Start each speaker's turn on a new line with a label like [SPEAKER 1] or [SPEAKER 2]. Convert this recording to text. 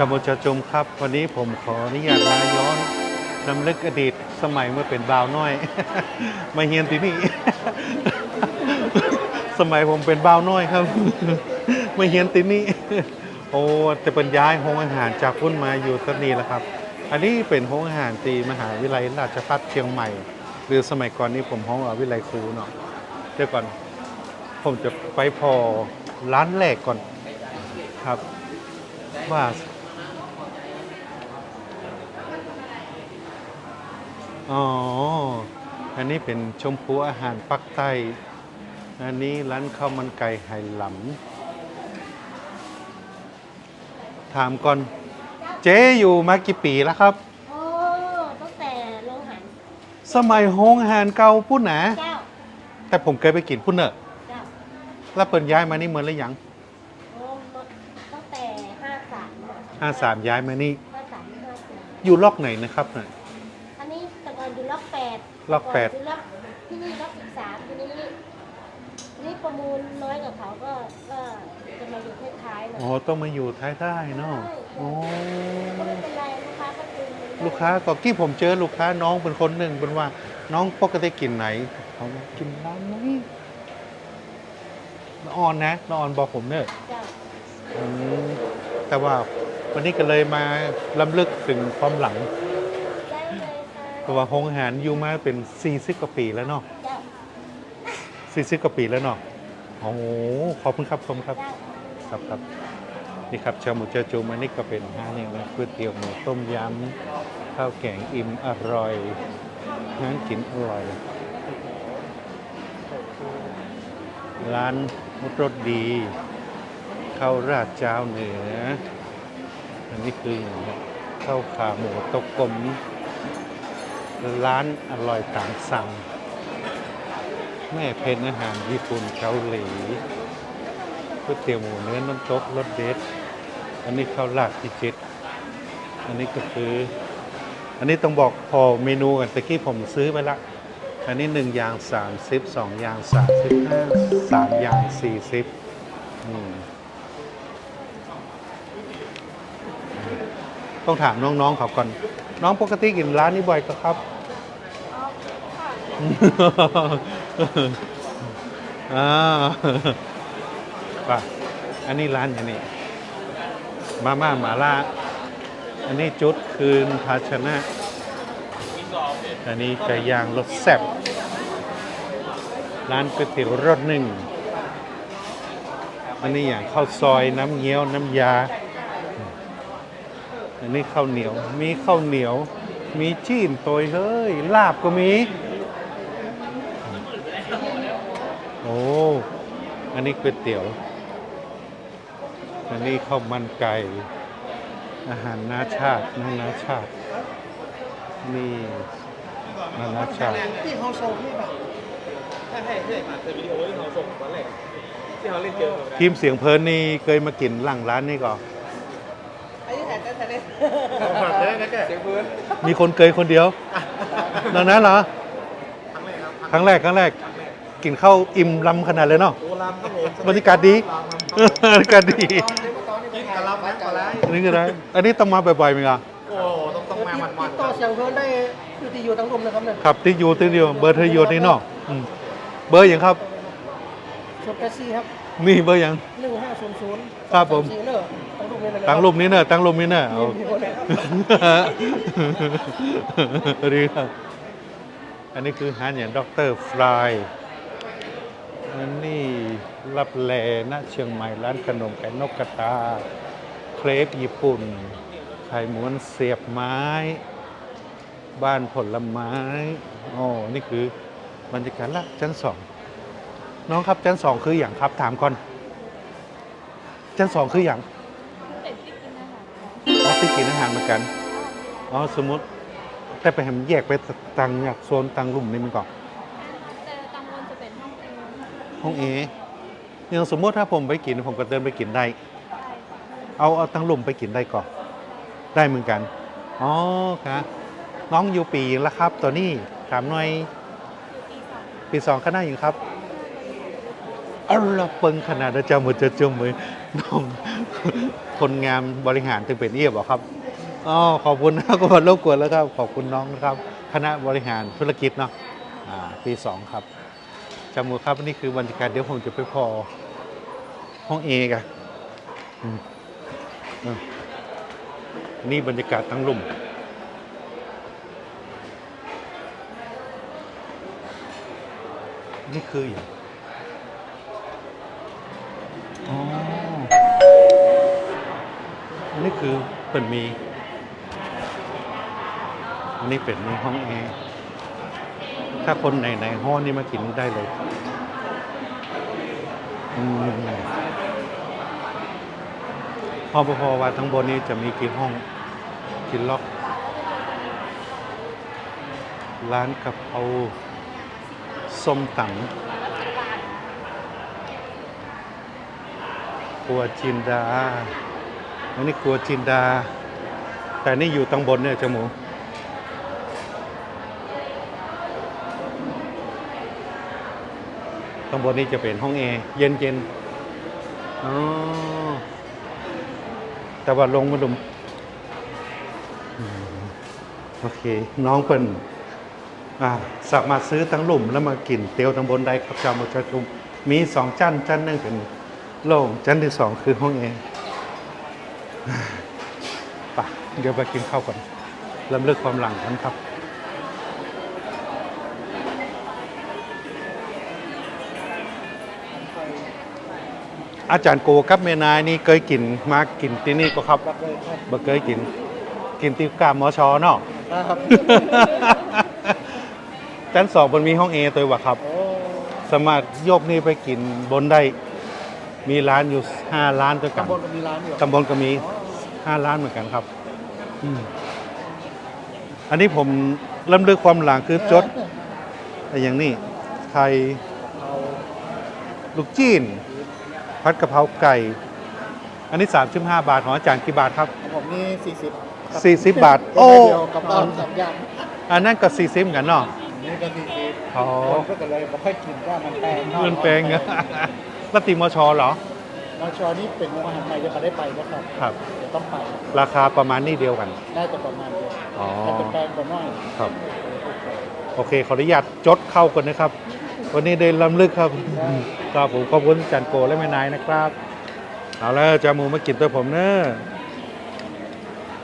[SPEAKER 1] ชาวมชจุมครับ วันนี้ผมขออนุญาตมาย้อนนำลึกอดีตสมัยเมื่อเป็นบ่าวน้อย มาเฮียนที่นี่ สมัยผมเป็นบ่าวน้อยครับ มาเฮียนที่นี่ โอ้จะเป็นย้ายโรงอาหารจากพุ่นมาอยู่ที่นี่แล้วครับ อันนี้เป็นโรงอาหารตีมหาวิทยาลัยราชภัฏเชียงใหม่ หรือสมัยก่อนนี้ผมห้องวิทยาลัยครูเนาะเดี๋ยวก่อน ผมจะไปพอร้านแรกก่อนครับว่า อ๋อ อันนี้เป็นชมพูอาหารปักใต้ อันนี้ร้านข้าวมันไก่ไหหลำถามก่อน เจ๊อยู่มากี่ปีแล้วครับ
[SPEAKER 2] โอ้ตั้งแต่โรงหัน
[SPEAKER 1] สมัยโรงอาหารเก่าพุ่นนะ
[SPEAKER 2] เจ้า
[SPEAKER 1] แต่ผมเคยไปกินพุ่นเนอะ
[SPEAKER 2] เจ้า
[SPEAKER 1] แล้วเปิดย้ายมานี่เหมือนหรือยัง
[SPEAKER 2] โอ้ตั้งแต่ห้าสาม
[SPEAKER 1] ห้าสามย้ายมานี่
[SPEAKER 2] ห้าสามห้าสี่
[SPEAKER 1] อยู่ล็อกไหนนะครับน่ะ
[SPEAKER 2] อันนี้แต่ก่อนอยู่ล็อกแปด
[SPEAKER 1] ล็อกแปด
[SPEAKER 2] อยู่ล็อกที่นี่ล็อกสิบสามทีนี้ทีนี้ประมูลน้อยกว่าเขาก็ก็จะมาอยู่ท้ายๆหน่อย
[SPEAKER 1] อ๋อต้องมาอยู่ท้ายได้เนาะอ๋อ
[SPEAKER 2] ก็ไม่เป็นไรลูกค้าก็คือ
[SPEAKER 1] ลูกค้าก็กี้ผมเจอลูกค้าน้องเป็นคนหนึ่งเป็นว่าน้องปกติกินไหนเขาบอกกินร้านนี้น้องออนนะน้องออนบอกผมเนอะ
[SPEAKER 2] เจ้า
[SPEAKER 1] อืมแต่ว่าวันนี้ก็เลยมาล้ำลึกถึงความหลัง
[SPEAKER 2] ได้เลยค่ะ
[SPEAKER 1] เพ ราะว่าโรงอาหารอยู่มาเป็น 40 กว่าปีแล้วเนาะ
[SPEAKER 2] เจ้า
[SPEAKER 1] 40 กว่าปีแล้วเนาะโอ้โหขอบคุณครับขอบคุณครับ
[SPEAKER 2] เจ้า
[SPEAKER 1] ครับครับนี่ครับชาหมูเจอจูมันนี่ก็เป็นอาหารอย่างนะก๋วยเตี๋ยวหมูต้มยำข้าวแกงอิ่มอร่อยอาหารกินอร่อย ร้านรสดีข้าวราดเจ้าเหนือ อันนี้คืออย่างไรข้าวขาหมูตกกลม ร้านอร่อยตามสั่ง แม่เพนอาหารญี่ปุ่นเกาหลีก๋วยเตี๋ยวหมูเนื้อน้ำตกรสเด็ด อันนี้ข้าวราดพิจิตอันนี้ก็คือ อันนี้ต้องบอกพอเมนูกันตะกี้ผมซื้อไปละ อันนี้หนึ่งอย่างสามสิบสองอย่างสามสิบห้าสามอย่างสี่สิบต้องถามน้องๆเขาก่อน น้องปกติกินร้านนี้บ่อยก็ครับ
[SPEAKER 2] อ๋อค่ะ
[SPEAKER 1] อ่าป่ะอันนี้ร้านอย่างนี้มาม่าหมาล่า อันนี้จุดคืนภาชนะ อันนี้ไก่ย่างรสแซ่บร้านก๋วยเตี๋ยวรสหนึ่งอันนี้อย่างข้าวซอยน้ำเงี้ยวน้ำยาอั นนี้ข้าวเหนียว มีข้าวเหนียว มีจีนโตยเฮ้ย ลาบก็มี โอ้ อันนี้ก๋วยเตี๋ยว อันนี้ข้าวมันไก่ อาหารนาชาตินานาชาติ นี่นานาชาติ
[SPEAKER 3] ที่เขาส่งนี่แบบใช่ใช่ใช่มาเจอวิดีโอที่เขาส่งตอนแรกที่เขาเล่นเกมกับ
[SPEAKER 1] ทีมเสียงเพลินนี่เคยมากินหลังร้านนี่ก่อน
[SPEAKER 3] ไอ้ที่ถ่าย แต่เล่นฝากเลยนะแกเสียงปืน
[SPEAKER 1] มีคนเคยคนเดียวดังนั้นเหรอ
[SPEAKER 3] ครั้งแรกครับ
[SPEAKER 1] ครั้งแรกครั้งแรก กินข้าวอิ่มลำขนาดเลยเนาะ
[SPEAKER 3] โอ้ลำครับผม
[SPEAKER 1] บรรยากาศดี บรรยากาศดี
[SPEAKER 3] กินกับลำนะกับไร
[SPEAKER 1] อันนี้ก็ได้ อันนี้ต้องมาบ่อยๆไหมครับ
[SPEAKER 3] โอ้ต้องต้องมามันมัน
[SPEAKER 4] ต่อเสียงเพลินได้อยู่ที่อยู่ตั้งรมนะครับเนี่ย
[SPEAKER 1] ครับที่อยู่ที่เดียวเบอร์เธออยู่ที่นอกอืมเบอร์อย่างครับ
[SPEAKER 4] ชุดแปดซี่ครับ
[SPEAKER 1] นี่เบอร์อย่าง
[SPEAKER 4] หนึ่งห้าศูนย์ศูนย์
[SPEAKER 1] ครับผม
[SPEAKER 4] สี่เนอะตั้งรูปนี้เลยนะ
[SPEAKER 1] ตั้งรูปนี้เนอะตั้งรูปนี้เนอะเอา
[SPEAKER 4] มีคนเนี่ย
[SPEAKER 1] ดีครับ อันนี้คืออาหารอย่างด็อกเตอร์ฟรายอันนี้รับแลนะเชียงใหม่ร้านขนมไก่นกกระตา เครปญี่ปุ่น ไข่ม้วนเสียบไม้ บ้านผลไม้ อ๋อ นี่คือบรรยากาศละชั้นสอง น้องครับชั้นสองคืออย่างครับถามก่อนชั้นสองคืออย่าง
[SPEAKER 2] เป็นที่กินอาหาร
[SPEAKER 1] อ๋อที่กินอาหารเหมือนกันอ๋อสมมติแต่ไปแหมแยกไปตังอยากโซนตังลุ่มนี่มันก่อน
[SPEAKER 2] แต่ตังวนจะเป็นห้องเอง
[SPEAKER 1] ห้องเออย่างสมมติถ้าผมไปกินผมก็เดินไปกินได้เอาเอาตังลุ่มไปกินได้ก่อนได้เหมือนกันอ๋อครับน้องอยู่ปีแล้วครับตัวนี้ถามหน่อย
[SPEAKER 2] อยู่ปีสอง
[SPEAKER 1] ปีสองคณะอยู่ครับ อัลลาเปิงขนาดเจ้ามือเจะเจ้ามือน้องคนงามบริหารถึงเป็นเอียบหรอครับอ๋อขอบคุณนะก็มารบกวนแล้วครับขอบคุณน้องนะครับ คณะบริหารธุรกิจเนาะอ่าปีสองครับจามูครับนี่คือบรรยากาศเดี๋ยวผมจะไปพอห้องเอกอะนี่บรรยากาศทั้งลุ่มนี่คืออย่างอ๋อ อันนี้ คือเป็นมี อันนี้เป็นในห้องแอร์ถ้าคนในในห้องนี้มากินได้เลยอพอพอว่าทั้งบนนี้จะมีกี่ห้องกี่ล็อก ร้านกะเพราส้มตังครัวจินดา อันนี้ครัวจินดา แต่นี่อยู่ตังบนเนี่ยจมูข้งบนนี้จะเป็นห้องแอร์เย็นเย็นอ๋อแต่ว่าลงมาดุมโอเค น้องเป็นอ่าสามารถซื้อทั้งหลุมแล้วมากินเตียวทั้งบนได้ครับจามุจะตุม มีสองจันจันหนึ่งเป็นโล่งจันที่สองคือห้องแอร์ ไปเดี๋ยวไปกินข้าวก่อนลำเลิกความหลังกันครับอาจารย์โกครับเมนายนี่เคยกินมากินที่นี่ก็ครับ
[SPEAKER 4] รับเลยครับ
[SPEAKER 1] บ่เคยกิน กินที่กามมอชอเนาะ
[SPEAKER 4] ครับ
[SPEAKER 1] ชั้นสองบนมีห้องเอตัววะครับ
[SPEAKER 4] โอ้
[SPEAKER 1] สามารถยกนี่ไปกินบนได้ มีร้านอยู่ห้าร้านด้วยกัน
[SPEAKER 4] ตำบลก็มีร้านอยู่
[SPEAKER 1] ตำบลก็มี ห้าร้านเหมือนกันครับอืมอันนี้ผมเริ่มด้วยความหลังคือจดไอ้อย่างนี้ไข่
[SPEAKER 4] เอา
[SPEAKER 1] ลูกจีนพัดกะเพราไก่ อันนี้ 35 บาทของอาจารย์กี่บาทครับ
[SPEAKER 4] ของผมนี่สี่สิบ
[SPEAKER 1] 40บาท
[SPEAKER 4] โอ้
[SPEAKER 1] โอ้
[SPEAKER 4] เดียวกับบ้านสามอย่าง
[SPEAKER 1] อันนั้นก็40เหมือนกันเนาะ
[SPEAKER 4] นี่ก็สี่สิบ
[SPEAKER 1] อ๋อ
[SPEAKER 4] คนก็เลยบอกให้กินว่ามันแพง
[SPEAKER 1] เงินแปลงอะแล้วติมชเหรอ
[SPEAKER 4] น้องชอนี่เป็นมหาลัยจะมาได้ไปนะครับ
[SPEAKER 1] ครับ
[SPEAKER 4] เดี๋ยวต้องไป
[SPEAKER 1] ราคาประมาณนี้เดียวกัน
[SPEAKER 4] น่าจะประมาณเดียว
[SPEAKER 1] อ๋อ
[SPEAKER 4] แต่เป็นแปลงกว่าน้อย
[SPEAKER 1] ครับ โอเค ขออนุญาตจดเข้าก่อนนะครับ วันนี้ได้ลำลึกครับครับผมขอบคุณอาจันโกและแม่นายนะครับ เอาแล้วจะหมูมากินตัวผมเนอะ